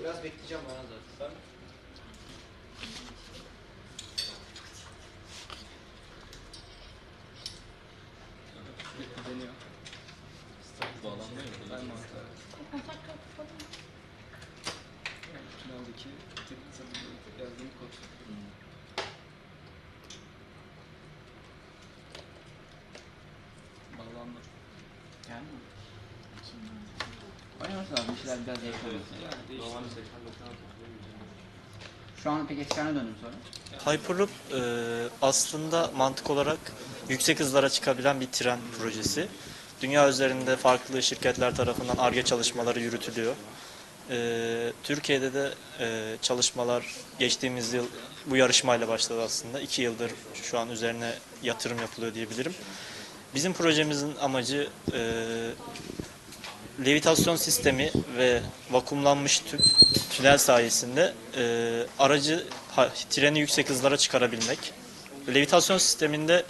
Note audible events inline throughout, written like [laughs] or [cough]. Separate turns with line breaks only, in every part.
Biraz bekleyeceğim bana
zaten. Deniyor. Bağlanmıyor mu? Ben mantar. Kontak
mı? Finaldeki tek tabii yazdığım kod. Bağlandı. Gelmiyor. Kim bağlandı?
Şu an peki haline döndüm sonra.
Hyperloop e, aslında mantık olarak yüksek hızlara çıkabilen bir tren projesi. Dünya üzerinde farklı şirketler tarafından ARGE çalışmaları yürütülüyor. E, Türkiye'de de e, çalışmalar geçtiğimiz yıl bu yarışmayla başladı aslında. İki yıldır şu an üzerine yatırım yapılıyor diyebilirim. Bizim projemizin amacı e, levitasyon sistemi ve vakumlanmış tüp tünel sayesinde e, aracı ha- treni yüksek hızlara çıkarabilmek. Levitasyon sisteminde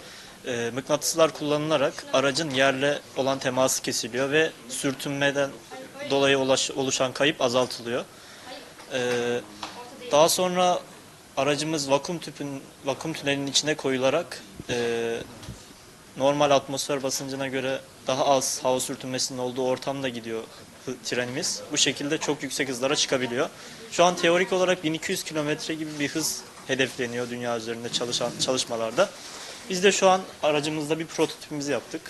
e, mıknatıslar kullanılarak aracın yerle olan teması kesiliyor ve sürtünmeden dolayı ulaş- oluşan kayıp azaltılıyor. E, daha sonra aracımız vakum tüpün vakum tünelinin içine koyularak e, normal atmosfer basıncına göre daha az hava sürtünmesinin olduğu ortamda gidiyor trenimiz. Bu şekilde çok yüksek hızlara çıkabiliyor. Şu an teorik olarak 1200 kilometre gibi bir hız hedefleniyor dünya üzerinde çalışan çalışmalarda. Biz de şu an aracımızda bir prototipimizi yaptık.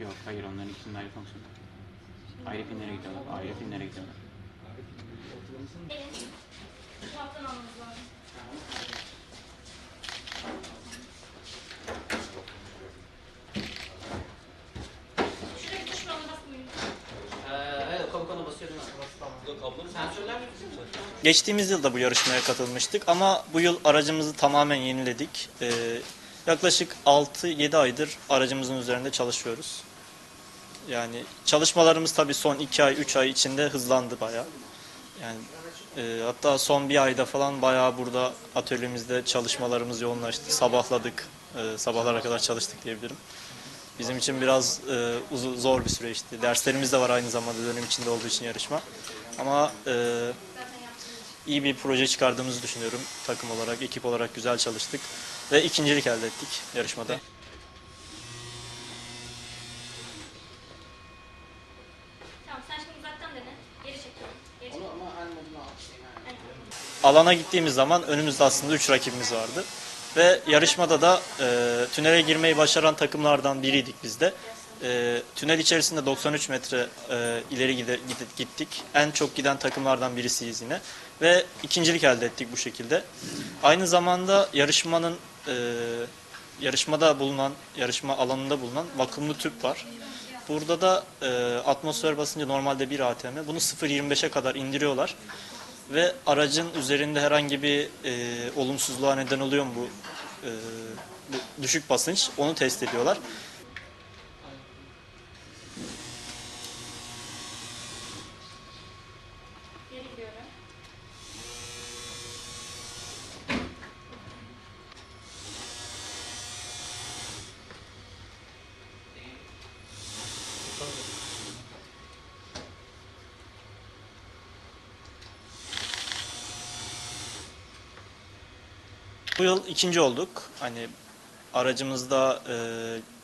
Yok hayır onların ikisinin ayrı fonksiyonu. Ayrı pinlere gidiyorlar. Ayrı pinlere gidiyorlar.
Almamız lazım. Şuraya bir tuş var, ona basmayın.
Bizim?
Geçtiğimiz yıl da bu yarışmaya katılmıştık ama bu yıl aracımızı tamamen yeniledik. Ee, yaklaşık 6-7 aydır aracımızın üzerinde çalışıyoruz. Yani çalışmalarımız tabii son 2 ay, 3 ay içinde hızlandı bayağı. Yani e, hatta son bir ayda falan bayağı burada atölyemizde çalışmalarımız yoğunlaştı. Sabahladık, e, sabahlara kadar çalıştık diyebilirim. Bizim için biraz e, uzun, zor bir süreçti. Derslerimiz de var aynı zamanda dönem içinde olduğu için yarışma. Ama e, iyi bir proje çıkardığımızı düşünüyorum. Takım olarak, ekip olarak güzel çalıştık. Ve ikincilik elde ettik yarışmada. Alana gittiğimiz zaman önümüzde aslında 3 rakibimiz vardı. Ve yarışmada da e, tünele girmeyi başaran takımlardan biriydik biz de. E, tünel içerisinde 93 metre e, ileri gide, gittik. En çok giden takımlardan birisiyiz yine. Ve ikincilik elde ettik bu şekilde. Aynı zamanda yarışmanın e, yarışmada bulunan, yarışma alanında bulunan vakumlu tüp var. Burada da e, atmosfer basıncı normalde 1 atm. Bunu 0.25'e kadar indiriyorlar ve aracın üzerinde herhangi bir e, olumsuzluğa neden oluyor mu bu, e, bu düşük basınç onu test ediyorlar. Bu yıl ikinci olduk. Hani aracımızda e,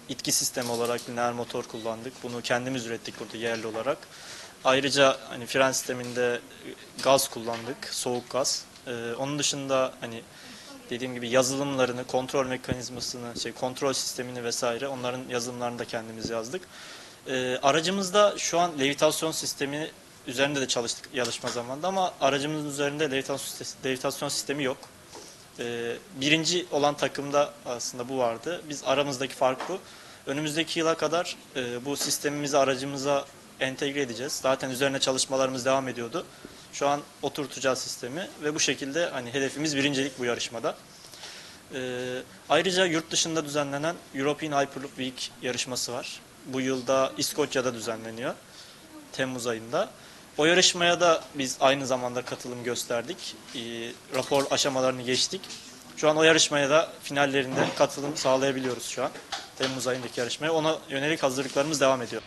itki sistemi olarak lineer motor kullandık. Bunu kendimiz ürettik burada yerli olarak. Ayrıca hani fren sisteminde gaz kullandık, soğuk gaz. E, onun dışında hani dediğim gibi yazılımlarını, kontrol mekanizmasını, şey kontrol sistemini vesaire onların yazılımlarını da kendimiz yazdık. E, aracımızda şu an levitasyon sistemi üzerinde de çalıştık yarışma zamanında ama aracımızın üzerinde levitasyon sistemi yok. Ee, birinci olan takımda aslında bu vardı. Biz aramızdaki fark bu. Önümüzdeki yıla kadar e, bu sistemimizi aracımıza entegre edeceğiz. Zaten üzerine çalışmalarımız devam ediyordu. Şu an oturtacağız sistemi ve bu şekilde hani hedefimiz birincilik bu yarışmada. Ee, ayrıca yurt dışında düzenlenen European Hyperloop Week yarışması var. Bu yılda İskoçya'da düzenleniyor. Temmuz ayında. O yarışmaya da biz aynı zamanda katılım gösterdik. Ee, rapor aşamalarını geçtik. Şu an o yarışmaya da finallerinde katılım sağlayabiliyoruz şu an. Temmuz ayındaki yarışmaya. Ona yönelik hazırlıklarımız devam ediyor.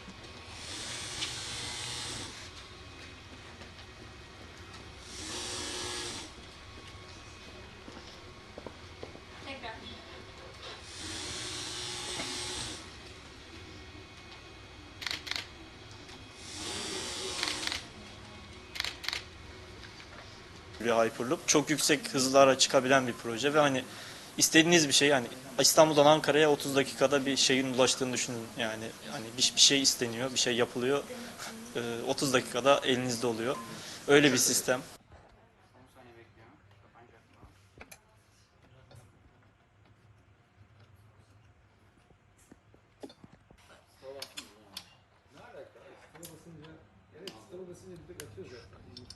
Bir Hyperloop çok yüksek hızlara çıkabilen bir proje ve hani istediğiniz bir şey yani İstanbul'dan Ankara'ya 30 dakikada bir şeyin ulaştığını düşünün. Yani hani bir, bir şey isteniyor, bir şey yapılıyor. [laughs] Ee, 30 dakikada elinizde oluyor. Öyle bir sistem. Evet, basınca direkt atıyor zaten.